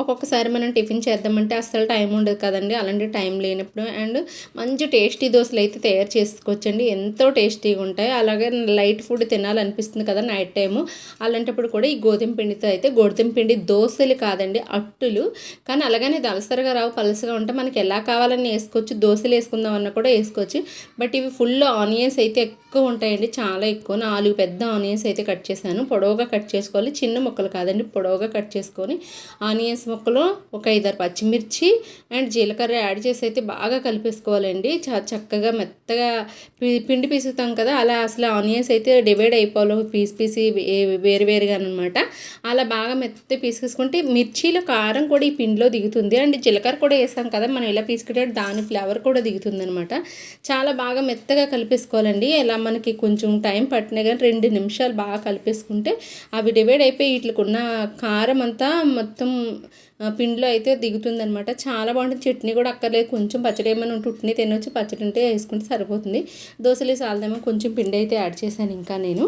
ఒక్కొక్కసారి మనం టిఫిన్ చేద్దామంటే అస్సలు టైం ఉండదు కదండి. అలాంటి టైం లేనప్పుడు అండ్ మంచి టేస్టీ దోశలు అయితే తయారు చేసుకోవచ్చండి. ఎంతో టేస్టీగా ఉంటాయి. అలాగే లైట్ ఫుడ్ తినాలనిపిస్తుంది కదా నైట్ టైము. అలాంటప్పుడు కూడా ఈ గోధుమ పిండితో అయితే గోధుమ పిండి దోశలు కాదండి అట్టులు. కానీ అలాగనే దలసరగా రావు పలసగా ఉంటే మనకి ఎలా కావాలని వేసుకోవచ్చు దోశలు వేసుకుందాం అన్న కూడా వేసుకోవచ్చు. బట్ ఇవి ఫుల్ ఆనియన్స్ అయితే ఎక్కువ ఉంటాయండి చాలా ఎక్కువ. నాలుగు పెద్ద ఆనియన్స్ అయితే కట్ చేశాను. పొడవుగా కట్ చేసుకోవాలి. చిన్న ముక్కలు కాదండి పొడవుగా కట్ చేసుకొని ఆనియన్స్ ముక్కలు ఒక ఐదారు పచ్చిమిర్చి అండ్ జీలకర్ర యాడ్ చేసి అయితే బాగా కలిపేసుకోవాలండి. చా చక్కగా మెత్తగా పిండి పీసుతాం కదా అలా అసలు ఆనియన్స్ అయితే డివైడ్ అయిపోవాలి. పీస్ పీసి వేరు వేరుగా అనమాట అలా బాగా మెత్త పీసుకేసుకుంటే మిర్చిలో కారం కూడా ఈ పిండిలో దిగుతుంది. అండ్ జీలకర్ర కూడా వేసాం కదా మనం ఇలా పీసుకుంటే దాని ఫ్లేవర్ కూడా దిగుతుంది అనమాట చాలా బాగా మెత్తగా కలిపేసుకోవాలండి. ఎలా మనకి కొంచెం టైం పట్టినా కానీ రెండు నిమిషాలు బాగా కలిపేసుకుంటే అవి డివైడ్ అయిపోయి వీటికి ఉన్న కారం అంతా మొత్తం పిండిలో అయితే దిగుతుందనమాట చాలా బాగుంటుంది. చట్నీ కూడా అక్కర్లేదు. కొంచెం పచ్చడి ఏమైనా ఉంటే ఉట్టిని తినొచ్చు. పచ్చడి ఉంటే వేసుకుంటే సరిపోతుంది. దోశలు సాలదేమో కొంచెం పిండి అయితే యాడ్ చేశాను ఇంకా నేను.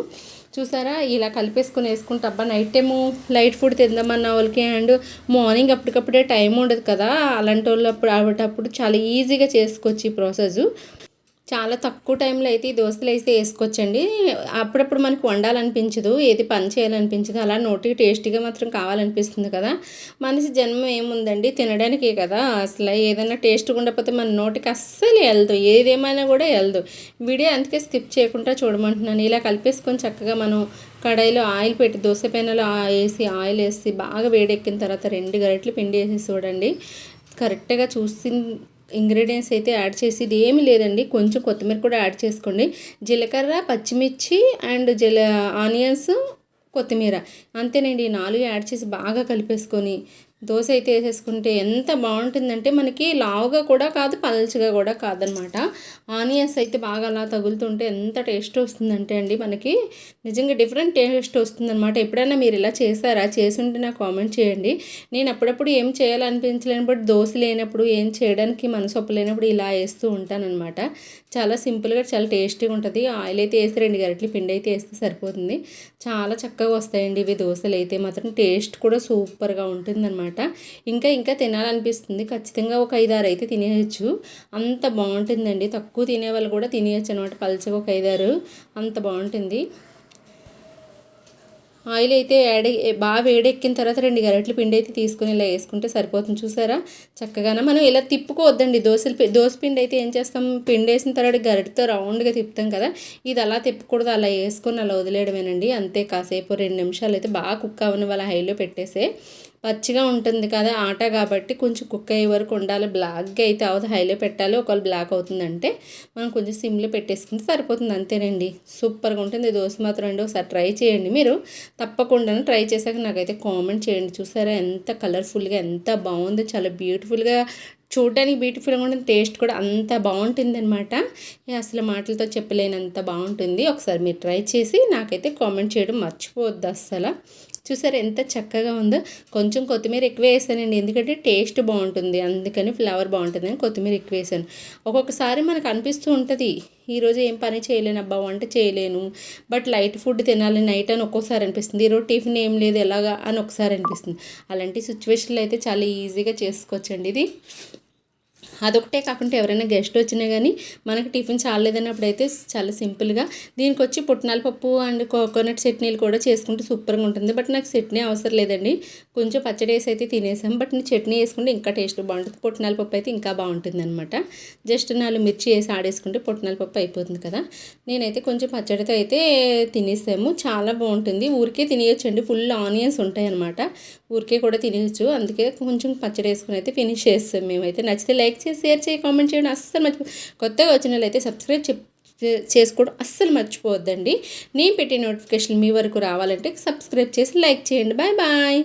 చూసారా? ఇలా కలిపేసుకొని వేసుకుంటే అబ్బా నైట్ టైము లైట్ ఫుడ్ తిందామన్న వాళ్ళకి అండ్ మార్నింగ్ అప్పటికప్పుడే టైం ఉండదు కదా. అలాంటి వాళ్ళు అప్పుడు అప్పుడు చాలా ఈజీగా చేసుకోవచ్చు ఈ ప్రాసెస్. చాలా తక్కువ టైంలో అయితే ఈ దోశలు అయితే వేసుకోవచ్చండి. అప్పుడప్పుడు మనకు వండాలనిపించదు ఏది పని చేయాలనిపించదు అలా నోటికి టేస్టీగా మాత్రం కావాలనిపిస్తుంది కదా. మనిషి జన్మ ఏముందండి? తినడానికే కదా అసలు. ఏదైనా టేస్ట్ ఉండకపోతే మన నోటికి అస్సలు వెళ్దు ఏదేమైనా కూడా వెళ్దు వీడియో అందుకే స్కిప్ చేయకుండా చూడమంటున్నాను. ఇలా కలిపేసుకొని చక్కగా మనం కడాయిలో ఆయిల్ పెట్టి దోశ పెనలో వేసి ఆయిల్ వేసి బాగా వేడెక్కిన తర్వాత రెండు గరిటలు పిండి వేసి చూడండి. కరెక్ట్గా చూసి ఇంగ్రీడియంట్స్ అయితే యాడ్ చేసి ఇది ఏమి లేదండి. కొంచెం కొత్తిమీర కూడా యాడ్ చేసుకోండి. జీలకర్ర పచ్చిమిర్చి అండ్ జీల ఆనియన్స్ కొత్తిమీర. అంతేనండి. నాలుగు యాడ్ చేసి బాగా కలిపేసుకొని దోశ అయితే వేసేసుకుంటే ఎంత బాగుంటుందంటే మనకి లావుగా కూడా కాదు పల్చగా కూడా కాదనమాట. ఆనియన్స్ అయితే బాగా అలా తగులుతుంటే ఎంత టేస్ట్ వస్తుందంటే అండి మనకి నిజంగా డిఫరెంట్ టేస్ట్ వస్తుందన్నమాట ఎప్పుడైనా మీరు ఇలా చేశారా? చేసుంటే నాకు కామెంట్ చేయండి. నేను అప్పుడప్పుడు ఏం చేయాలనిపించలేనప్పుడు దోశ లేనప్పుడు ఏం చేయడానికి మనసు ఒప్పలేనప్పుడు ఇలా వేస్తూ ఉంటానన్నమాట చాలా సింపుల్గా చాలా టేస్టీగా ఉంటుంది. ఆయిల్ అయితే వేసి రెండు గరిటలు పిండి అయితే వేస్తే సరిపోతుంది. చాలా చక్కగా వస్తాయండి ఇవి దోశలు అయితే. మాత్రం టేస్ట్ కూడా సూపర్గా ఉంటుందన్నమాట ఇంకా ఇంకా తినాలనిపిస్తుంది. ఖచ్చితంగా ఒక ఐదారు అయితే తినేయచ్చు. అంత బాగుంటుందండి. తక్కువ తినేవాళ్ళు కూడా తినేయచ్చు అనమాట పలచగా ఒక ఐదారు. అంత బాగుంటుంది. ఆయిల్ అయితే యాడ్ బాగా వేడెక్కిన తర్వాత రెండు గరెట్ల పిండి అయితే తీసుకుని ఇలా వేసుకుంటే సరిపోతుంది. చూసారా? చక్కగానే? మనం ఇలా తిప్పుకోవద్దండి. దోశలు దోశ పిండి అయితే ఏం చేస్తాం? పిండి వేసిన తర్వాత గరిటతో రౌండ్గా తిప్పుతాం కదా. ఇది అలా తిప్పకూడదు. అలా వేసుకొని అలా వదిలేయడమేనండి. అంతే కాసేపు రెండు నిమిషాలు అయితే బాగా కుక్ అవ్వని వాళ్ళ హైలో పెట్టేసే. పచ్చిగా ఉంటుంది కదా ఆట కాబట్టి కొంచెం కుక్ అయ్యే వరకు ఉండాలి. బ్లాక్గా అయితే అవుతుంది హైలో పెట్టాలి. ఒకవేళ బ్లాక్ అవుతుందంటే మనం కొంచెం సిమ్లో పెట్టేసుకుంటే సరిపోతుంది. అంతేనండి. సూపర్గా ఉంటుంది. దోశ మాత్రం అండి. ఒకసారి ట్రై చేయండి మీరు. తప్పకుండా ట్రై చేశాక నాకైతే కామెంట్ చేయండి. చూసారా? ఎంత కలర్ఫుల్గా ఎంత బాగుందో. చాలా బ్యూటిఫుల్గా చూడడానికి బ్యూటిఫుల్గా ఉంటుంది టేస్ట్ కూడా అంత బాగుంటుంది అనమాట అసలు మాటలతో చెప్పలేనంత బాగుంటుంది. ఒకసారి మీరు ట్రై చేసి నాకైతే కామెంట్ చేయడం మర్చిపోవద్దు అస్సలు. చూసారు ఎంత చక్కగా ఉందో? కొంచెం కొత్తిమీర ఎక్కువ వేసానండి. ఎందుకంటే టేస్ట్ బాగుంటుంది. అందుకని ఫ్లేవర్ బాగుంటుంది అని కొత్తిమీర ఎక్కువ వేసాను. ఒక్కొక్కసారి మనకు అనిపిస్తూ ఉంటుంది ఈరోజు ఏం పని చేయలేను అబ్బా వంట చేయలేను బట్ లైట్ ఫుడ్ తినాలి నైట్ అని ఒక్కోసారి అనిపిస్తుంది. ఈరోజు టిఫిన్ ఏం లేదు ఎలాగా అని ఒకసారి అనిపిస్తుంది. అలాంటి సిచ్యువేషన్లో అయితే చాలా ఈజీగా చేసుకోవచ్చండి ఇది. అదొకటే కాకుండా ఎవరైనా గెస్ట్ వచ్చినా కానీ మనకి టిఫిన్ చాలేదన్నప్పుడు అయితే చాలా సింపుల్గా దీనికి వచ్చి పుట్నాల పప్పు అండ్ కోకోనట్ చట్నీలు కూడా చేసుకుంటే సూపర్గా ఉంటుంది. బట్ నాకు చట్నీ అవసరం లేదండి. కొంచెం పచ్చడి వేసి అయితే తినేసాం. బట్ నేను చట్నీ వేసుకుంటే ఇంకా టేస్ట్ బాగుంటుంది. పుట్నాల పప్పు అయితే ఇంకా బాగుంటుంది అనమాట జస్ట్ నాలుగు మిర్చి వేసి ఆడేసుకుంటే పుట్నాల పప్పు అయిపోతుంది కదా. నేనైతే కొంచెం పచ్చడితో అయితే తినేసాము. చాలా బాగుంటుంది. ఊరికే తినేయచ్చండి. ఫుల్ ఆనియన్స్ ఉంటాయి అనమాట ఊరికే కూడా తినేయచ్చు. అందుకే కొంచెం పచ్చడి వేసుకుని అయితే ఫినిష్ చేస్తాం మేమైతే. నచ్చితే లైక్ లైక్ చేసి షేర్ చేయి కామెంట్ చేయండి. అస్సలు మర్చిపో కొత్తగా వచ్చిన అయితే సబ్స్క్రైబ్ చేసుకోవడం అస్సలు మర్చిపోవద్దండి. నేను పెట్టే నోటిఫికేషన్ మీ వరకు రావాలంటే సబ్స్క్రైబ్ చేసి లైక్ చేయండి. Bye bye.